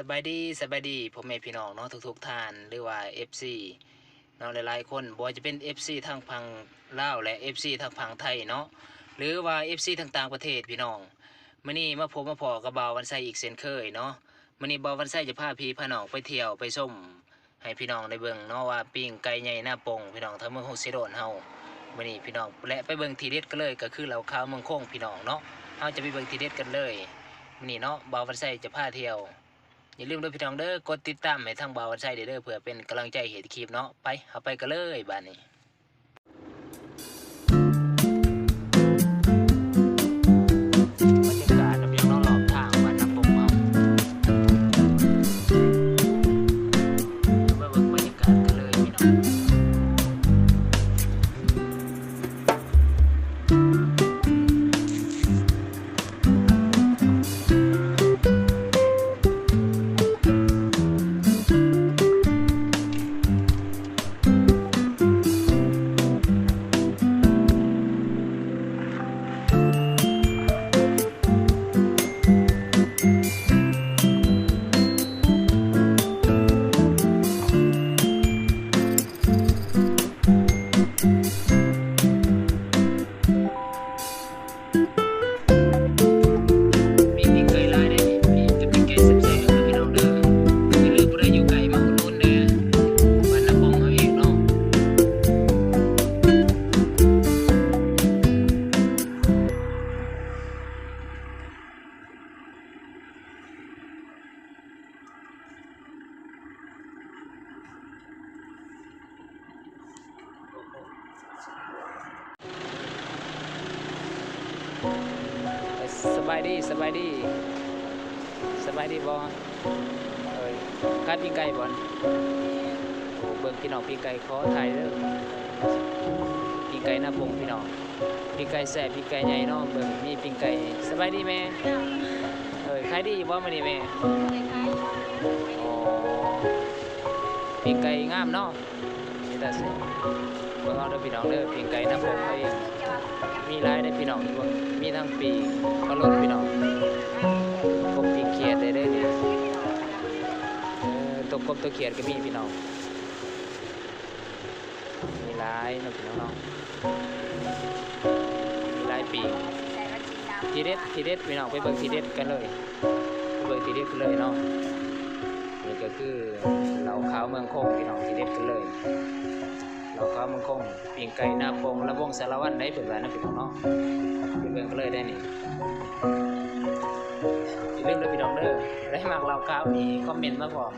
สบายดีสบายดีพ่อแม่พี่น้องเนาะทุกๆท่านหรือว่า FC เนาะหลายๆคนบ่จะเป็น FC ทางพังลาวและ FC ทางพังไทยเนาะหรือว่า FC ทางต่างประเทศพี่น้องมื้อนี้มาพบมาพอกับบ่าววันไซอีกเช่นเคยเนาะมื้อนี้บ่าววันไซจะพาพี่พาน้องไปเที่ยวไปชมให้พี่น้องได้เบิ่งเนาะว่าปิ้งไก่ใหญ่หน้าปงพี่น้องทางเมืองโฮซิโดนเฮามื้อนี้พี่น้องและไปเบิ่งทีเด็ดกันเลยก็คือเหล่าขาวเมืองโค้งพี่น้องเนาะเฮาจะไปเบิ่งทีเด็ดกันเลยมื้อนี้เนาะบ่าววันไซจะพาเที่ยว อย่าลืมด้วยพี่น้องเด้อกดติดตามให้ทางบ่าววันชัยเด้อเพื่อเป็นกำลังใจเหตุคลิปเนาะไปเอาไปกันเลยบ้านนี้ บายดีบอเอ้ยคาดปีงไก่บอลโอ้เบิ่งพี่น้องปีงไก่ขอถ่ายเด้อปีงไก่หน้าพงพี่น้องปีงไก่แซ่บปีงไก่ใหญ่เนาะเบิ่งมีปีงไก่สบายดีแม่เอ้ยขายดีบ่มื้อนี้แม่อ๋อปีงไก่งามเนาะนี่แต่แซ่บเบิ่งเอาเด้อพี่น้องเด้อปีงไก่หน้าพงเขาเองมีรายได้พี่น้องอยู่บ่มีทั้งปีกก็ลดพี่น้อง กบตัวเขียดก็มีพี่น้อง มีลายเนาะพี่น้องมีลายปีกทีเด็ดทีเด็ดพี่น้องไปเบิ่งทีเด็ดกันเลยไปเบิ่งทีเด็ดกันเลยเนาะนี่ก็คือเหล่าขาวเมืองคงพี่น้องทีเด็ดกันเลยเราก็มันคงปีงไก่นาโปงและวงสารวัตรได้เปิดไว้นะพี่น้องเนาะไปเบิ่งก็เลยได้นี่อย่าลืมเลยพี่น้องเด้อได้มากเราก้าวนี่คอมเมนต์มาบอก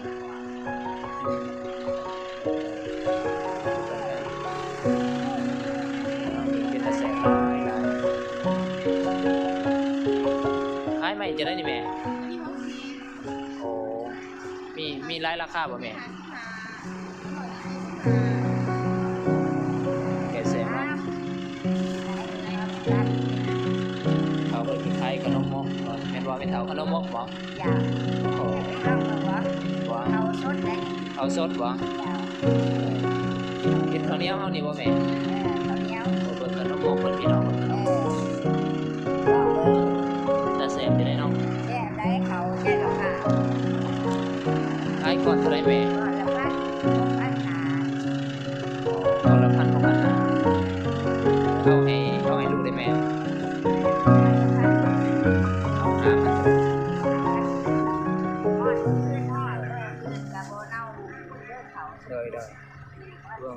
เป็นตาแสงน้อยนะขายใหม่จะได้นี่แม่ โอ้ มีมีรายราคาบ่แม่แกแสงว่าเขาเปิดขายขนมมกบ่แม่นว่าเป็นเท่าขนมมกบ่โอ้ ว่าเขาสดบ่กินข้าวเหนียวเฮานี่บ่แม่โอ้เบิ่งขนมมกเพิ่นพี่น้องเบิ่งขนมมกแต่แซ่บอยู่ได้เนาะขายก่อนเท่าไหร่แม่ เลยเลยรวม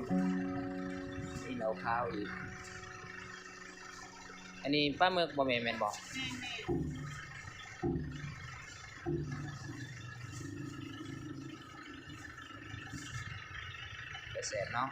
นี่เหนาข้าวอีก อันนี้ป้าเมือกบ่เมนแมนบ่แต่แซ่บเนาะ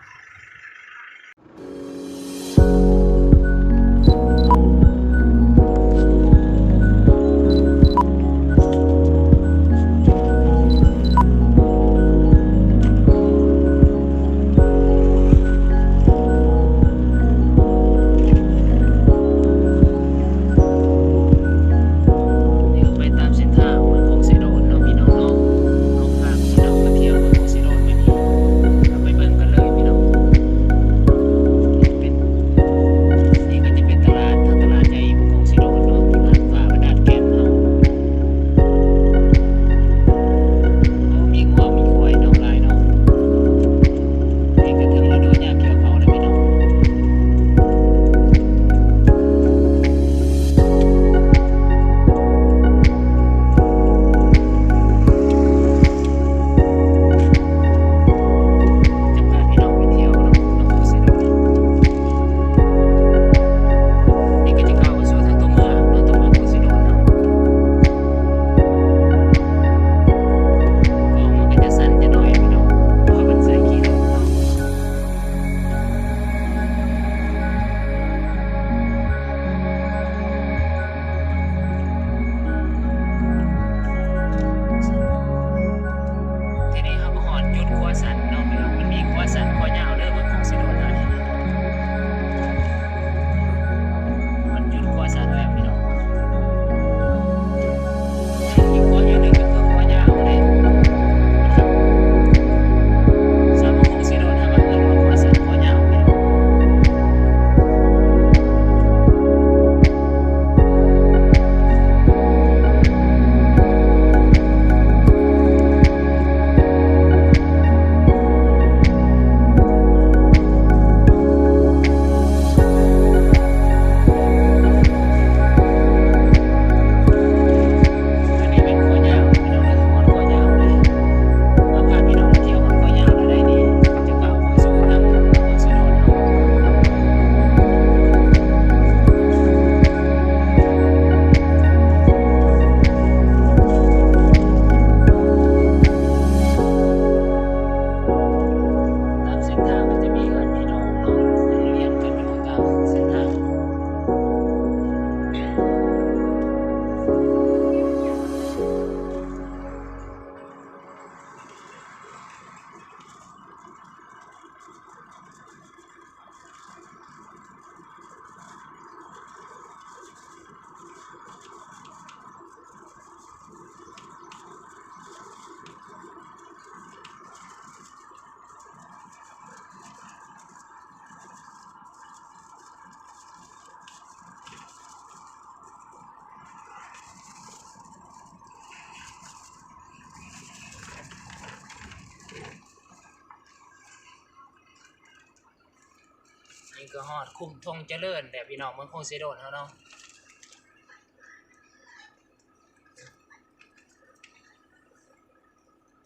นี่ก็ฮอดคุ้มทงเจริญแต่พี่น้องเมืองคงสิโดนเขาเนาะ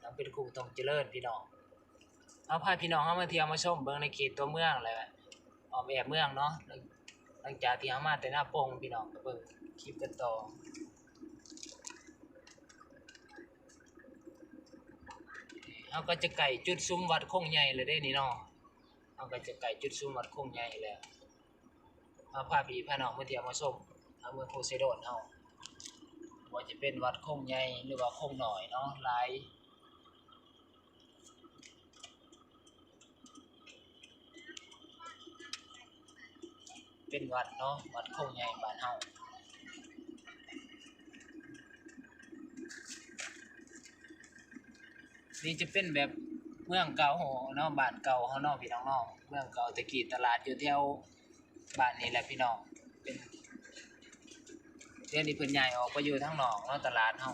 ยังเป็นคุ้มทงเจริญพี่น้องเอาพาพี่น้องเข้ามาเที่ยวมาชมเบิ่งในเขตตัวเมืองเลยออกแบบเมืองเนาะหลังจากที่เขามาแต่หน้าโป่งพี่น้องก็เบิ่งคลิปกันต่อเอาก็จะไก่จุดซุ้มวัดคงใหญ่เลยได้นี่เนาะ เอาก็จะไก่จุดซุ้มวัดคงใหญ่แล้วเอาพาพี่พาน้องมาเที่ยวมาชมเอาเมืองโพไซโดนเฮาว่าจะเป็นวัดคงใหญ่หรือว่าคงหน่อยเนาะหลายเป็นวัดเนาะวัดคงใหญ่บ้านเฮานี่จะเป็นแบบเมืองเก่าเนาะบ้านเก่าเฮาเนาะพี่น้องเนาะ มืองเก่าตะกี้ตลาดอยู่แถวบ้านนี่แหละพี่น้องเป็นเดี๋ยวนี้เพิ่นใหญ่ออกไปอยู่ทางนอกเนาะตลาดเฮา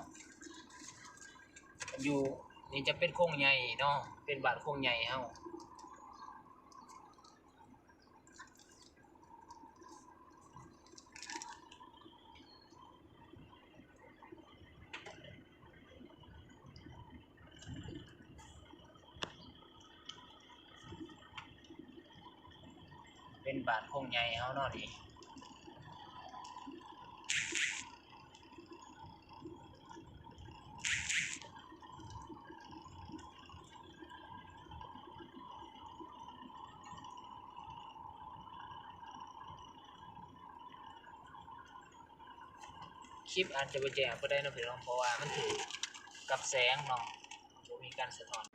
อยู่นี่จะเป็นโค้งใหญ่เนาะเป็นบาทโค้งใหญ่เฮา เป็นบานโค้งใหญ่เฮาเนาะนี่คลิปอาจจะบ่แจ้งบ่ได้นะพี่น้องเพราะว่ามันถือกับแสงเนาะมีการสะท้อน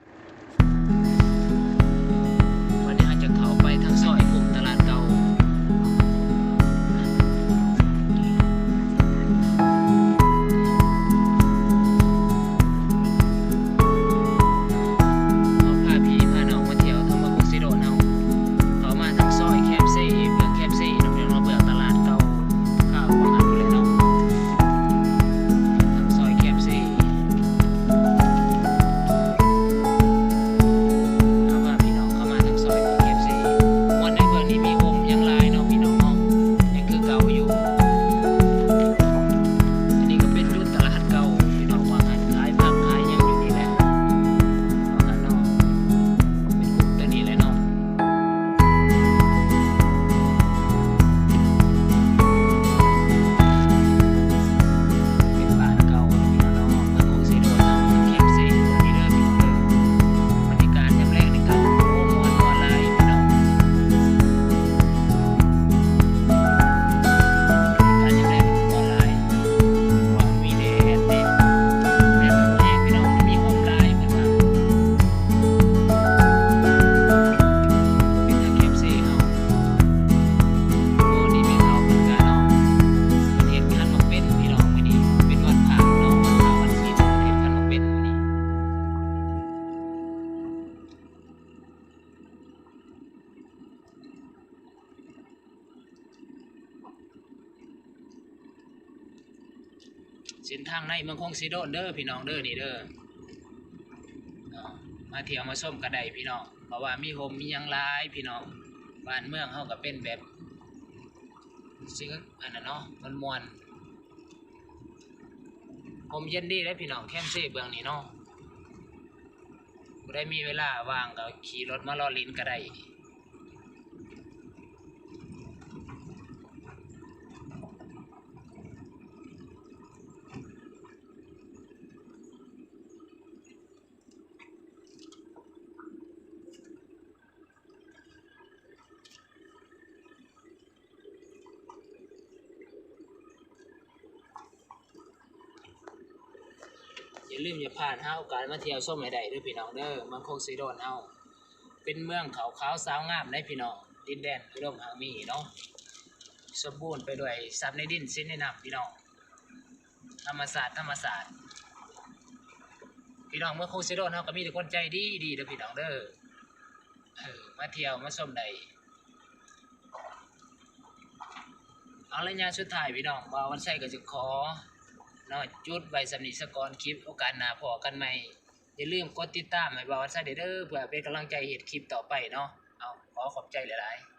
เส้นทางในเมืองคงสีโดนเด้อพี่น้องเด้อนี่เด้อมาเที่ยวมาส้มกระไดพี่น้องเพราะว่ามีโฮมมียังลายพี่น้องบ้านเมืองเฮาก็เป็นแบบสิ่งอันนั้นเนาะมันมวนผมเย็นดีเลยพี่น้องแคมซี่เบืองนี้เนาะได้มีเวลาว่างก็ขี่รถมารอลินก็ได้ อย่าลืมอย่าพลาดเฮาโอกาสมาเที่ยวส้มให้ได้ด้อพี่น้องเด้อเมืองโคกสีโดนเฮาเป็นเมืองเขาขาวสาวงามได้พี่น้องดินแดนอุดมหามีเนาะสมบูรณ์ไปด้วยทรัพย์ในดินสินในน้ำพี่น้องธรรมศาสตร์ธรรมศาสตร์พี่น้องเมืองโคกสีโดนเฮาก็มีแต่คนใจดีดีเด้อพี่น้องเด้อเออมาเที่ยวมาส้มไดเอาระยะสุดท้ายพี่น้องว่าวันใส่ก็จะขอ นาะจุดไว้สำนิสกรคลิปโอกาสหน้าพอกันใหม่อย่าลืมกดติดตามให้บาววันซะเด้อเพื่อเป็นกำลังใจเหตุคลิปต่อไปเนาะเอาขอขอบใจหลายๆ